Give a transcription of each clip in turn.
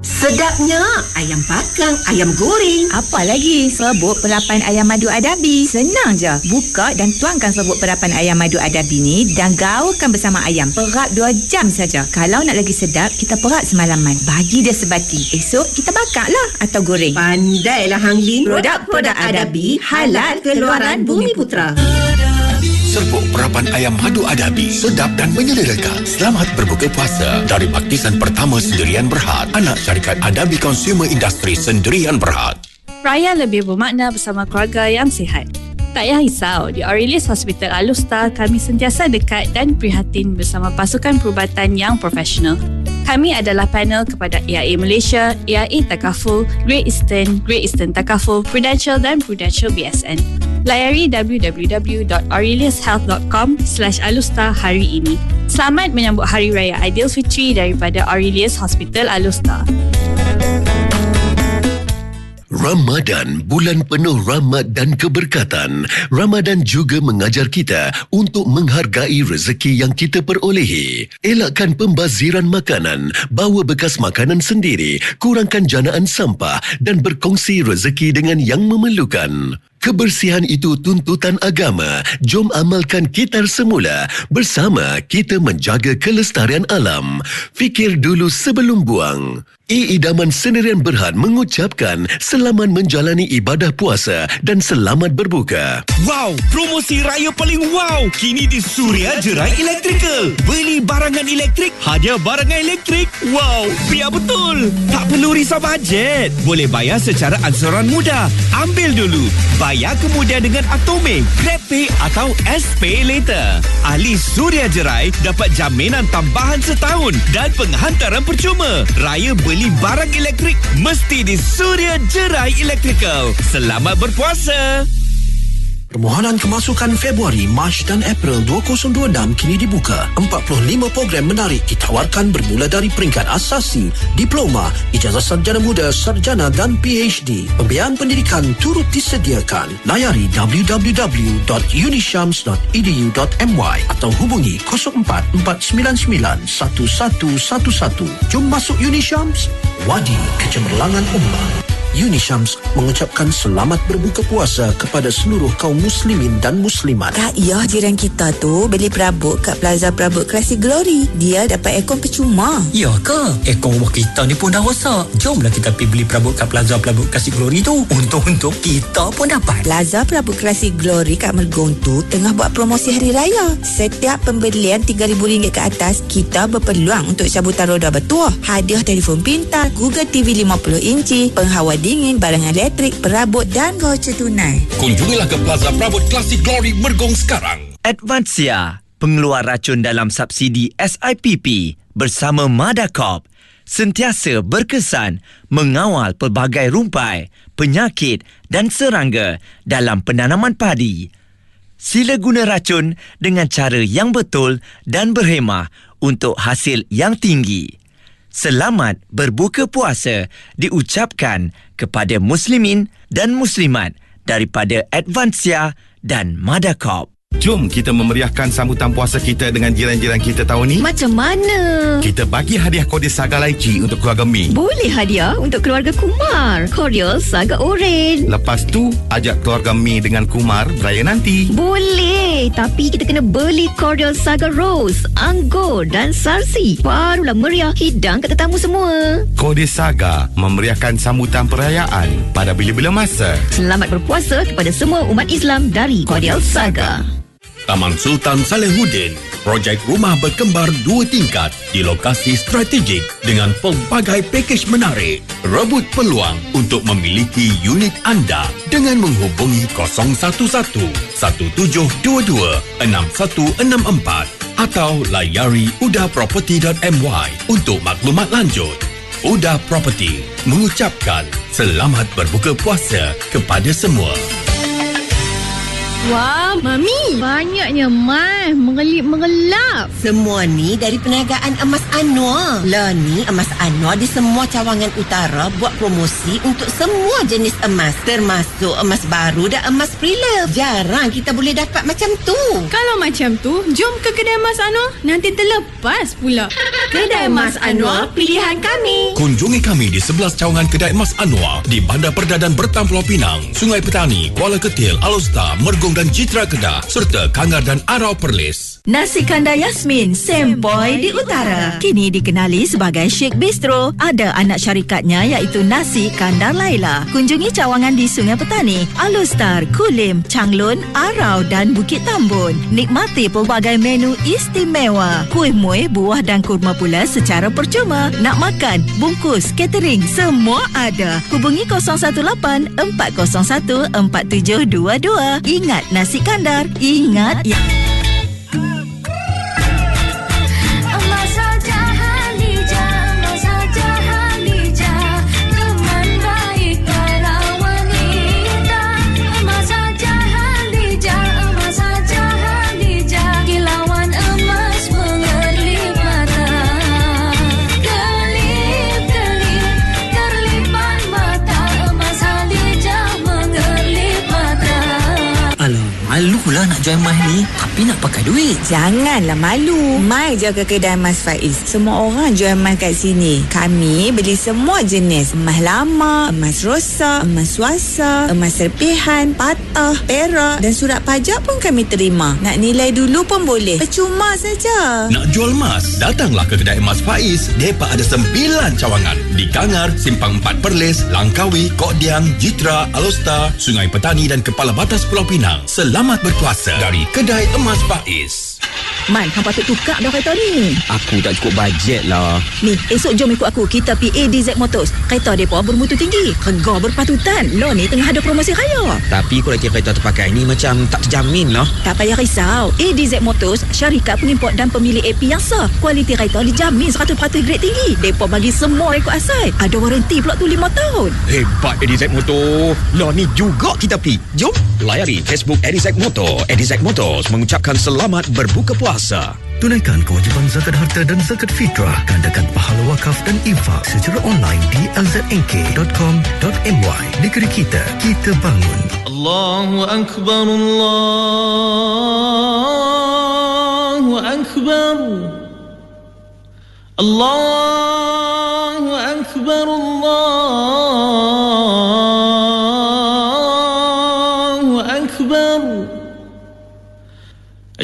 Sedapnya ayam bakang, ayam goreng. Apa lagi? Serbuk perapan ayam madu adabi. Senang je. Buka dan tuangkan serbuk perapan ayam madu adabi ni dan gaulkan bersama ayam. Perap 2 jam saja. Kalau nak lagi sedap, kita perap semalaman. Bagi dia sebati. Esok kita bakar lah atau goreng. Pandailah Hang Lin. Produk-produk adabi halal keluaran Bumi Putra. Serbuk perapan ayam madu adabi sedap dan menyelerakan. Selamat berbuka puasa dari Baptisan Pertama Sendirian Berhad, anak syarikat Adabi Consumer Industry Sendirian Berhad. Raya lebih bermakna bersama keluarga yang sihat. Tak payah risau, di Aurelius Hospital Alustar kami sentiasa dekat dan prihatin bersama pasukan perubatan yang profesional. Kami adalah panel kepada AIA Malaysia, AIA Takaful, Great Eastern, Great Eastern Takaful, Prudential dan Prudential BSN. Layari www.aureliushealth.com slash alustar hari ini. Selamat menyambut Hari Raya Aidilfitri daripada Aurelius Hospital Alustar. Ramadan, bulan penuh rahmat dan keberkatan. Ramadan juga mengajar kita untuk menghargai rezeki yang kita perolehi. Elakkan pembaziran makanan, bawa bekas makanan sendiri, kurangkan janaan sampah dan berkongsi rezeki dengan yang memerlukan. Kebersihan itu tuntutan agama. Jom amalkan kitar semula. Bersama kita menjaga kelestarian alam. Fikir dulu sebelum buang. I-Idaman Sendirian Berhad mengucapkan selamat menjalani ibadah puasa dan selamat berbuka. Wow, promosi raya paling wow. Kini di Suria Jerai Electrical. Beli barangan elektrik, hadiah barangan elektrik. Wow, biar betul. Tak perlu risau bajet. Boleh bayar secara ansuran mudah. Ambil dulu. Bayar kemudian dengan Atome, GrabPay atau SPay Later. Ahli Suria Jerai dapat jaminan tambahan setahun dan penghantaran percuma. Raya beli barang elektrik mesti di Suria Jerai Electrical. Selamat berpuasa. Permohonan kemasukan Februari, Mac dan April 2026 kini dibuka. 45 program menarik ditawarkan bermula dari peringkat asasi, diploma, ijazah sarjana muda, sarjana dan PhD. Pembiayaan pendidikan turut disediakan. Layari www.unishams.edu.my atau hubungi 04-499-1111. Jom masuk Unishams, wadi kecemerlangan ummah. Unishams mengucapkan selamat berbuka puasa kepada seluruh kaum muslimin dan muslimat. Kak Iyah jiran kita tu beli perabot kat Plaza Perabot Classic Glory. Dia dapat aircon percuma. Ya ke? Aircon rumah kita ni pun dah rosak. Jomlah kita pergi beli perabot kat Plaza Perabot Classic Glory tu. Untung-untung kita pun dapat. Plaza Perabot Classic Glory kat Melgong tu tengah buat promosi Hari Raya. Setiap pembelian RM3,000 ke atas, kita berpeluang untuk cabutan roda bertuah. Hadiah telefon pintar, Google TV 50 inci, penghawa dingin, barang elektrik, perabot dan voucher tunai. Kunjungilah ke Plaza Prabot Classic Glory Mergong sekarang. Advansia, pengeluar racun dalam subsidi SIPP bersama Madacop sentiasa berkesan mengawal pelbagai rumpai, penyakit dan serangga dalam penanaman padi. Sila guna racun dengan cara yang betul dan berhemah untuk hasil yang tinggi. Selamat berbuka puasa diucapkan kepada muslimin dan muslimat daripada Advansia dan Madacop. Jom kita memeriahkan sambutan puasa kita dengan jiran-jiran kita tahun ni. Macam mana? Kita bagi hadiah kode Saga Lychee untuk keluarga Mi. Boleh hadiah untuk keluarga Kumar. Cordial Saga Oren. Lepas tu, ajak keluarga Mi dengan Kumar beraya nanti. Boleh. Tapi kita kena beli Cordial Saga Rose, Anggur dan Sarsi. Barulah meriah hidang ke tetamu semua. Kode Saga memeriahkan sambutan perayaan pada bila-bila masa. Selamat berpuasa kepada semua umat Islam dari Cordial Saga. Taman Sultan Salehuddin, projek rumah berkembar dua tingkat di lokasi strategik dengan pelbagai pakej menarik. Rebut peluang untuk memiliki unit anda dengan menghubungi 011-1722-6164 atau layari udaproperty.my untuk maklumat lanjut. Udah Property mengucapkan selamat berbuka puasa kepada semua. Wah, Mami. Banyaknya emas mengelip-mengelap. Semua ni dari perniagaan Emas Anwar. Lah ni Emas Anwar di semua cawangan utara buat promosi untuk semua jenis emas. Termasuk emas baru dan emas pre-love. Jarang kita boleh dapat macam tu. Kalau macam tu, jom ke kedai emas Anwar. Nanti terlepas pula. Kedai Emas Anwar, pilihan kami. Kunjungi kami di 11 cawangan kedai emas Anwar di Bandar Perdadan Bertam Pulau Pinang, Sungai Petani, Kuala Ketil, Alostar, Mergong dan Citra Kedah serta Kangar dan Arau Perlis. Nasi kandar Yasmin, sempoi di utara. Kini dikenali sebagai Sheikh Bistro. Ada anak syarikatnya iaitu Nasi Kandar Laila. Kunjungi cawangan di Sungai Petani, Alustar, Kulim, Changlun, Arau dan Bukit Tambun. Nikmati pelbagai menu istimewa. Kuih muih, buah dan kurma pula secara percuma. Nak makan, bungkus, catering, semua ada. Hubungi 018 401 4722. Ingat Nasi Kandar, ingat ya. Jual emas ni. Tapi nak pakai duit. Janganlah malu. Mai je ke kedai emas Faiz. Semua orang jual emas kat sini. Kami beli semua jenis. Emas lama, emas rosak, emas swasta, emas serpihan, patah, perak dan surat pajak pun kami terima. Nak nilai dulu pun boleh. Percuma saja. Nak jual emas? Datanglah ke kedai emas Faiz. Depa ada sembilan cawangan di Kangar, Simpang 4 Perlis, Langkawi, Kok Diang, Jitra, Alostar, Sungai Petani dan Kepala Batas Pulau Pinang. Selamat berpuasa dari kedai emas Faiz. Man, hang patut tukar dah kereta ni. Aku tak cukup bajet lah. Ni, esok jom ikut aku. Kita pergi ADZ Motors. Kereta mereka bermutu tinggi. Harga berpatutan. Lo ni tengah ada promosi raya. Tapi kualiti kereta terpakai ni macam tak terjamin lah. Tak payah risau. ADZ Motors, syarikat pengimport dan pemilik AP yang sah. Kualiti kereta dijamin 100% grade tinggi. Mereka bagi semua rekod asal. Ada waranti pula tu 5 tahun. Hebat Edizek Motor. Lah ni juga kita pergi. Jom layari Facebook Edizek Motor. Edizek Motors mengucapkan selamat berbuka puasa. Tunaikan kewajipan zakat harta dan zakat fitrah. Gandakan pahala wakaf dan infak secara online di lznk.com.my. Negeri kita, kita bangun. Allahu Akbar, Allahu Akbar. Allahu Akbar, Allahu Akbar.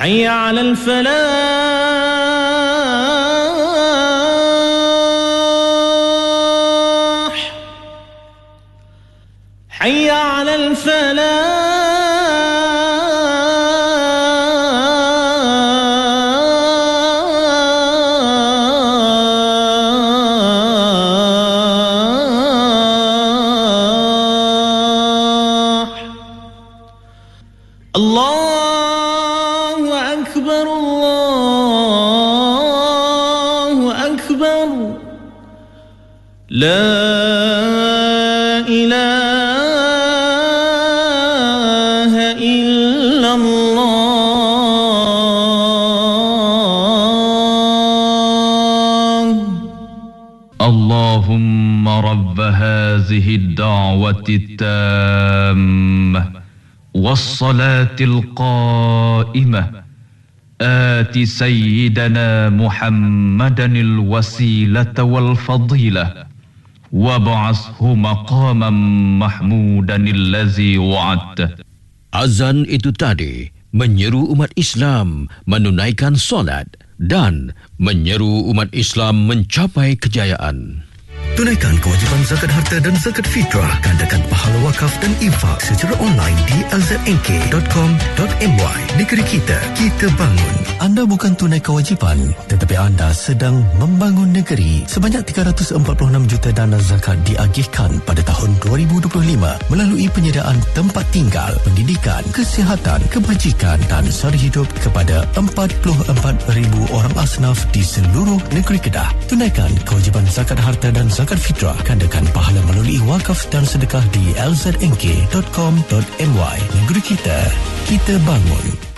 حي على الفلاح. إله إلا الله. اللهم رب هذه الدعوة التامة والصلاة القائمة. آت سيدنا محمدا الوسيلة والفضيلة. وَبَعَثْهُ maqaman mahmudan allazi وَعَدَّهُ Azan itu tadi menyeru umat Islam menunaikan solat dan menyeru umat Islam mencapai kejayaan. Tunaikan kewajipan zakat harta dan zakat fitrah. Gandakan pahala wakaf dan infak secara online di lznk.com.my. Negeri kita, kita bangun. Anda bukan tunai kewajipan, tetapi anda sedang membangun negeri. Sebanyak 346 juta dana zakat diagihkan pada tahun 2025 melalui penyediaan tempat tinggal, pendidikan, kesihatan, kebajikan dan sara hidup kepada 44,000 orang asnaf di seluruh negeri Kedah. Tunaikan kewajipan zakat harta dan zakat fitrah. Gandakan pahala melalui wakaf dan sedekah di lznk.com.my. Negeri kita, kita bangun.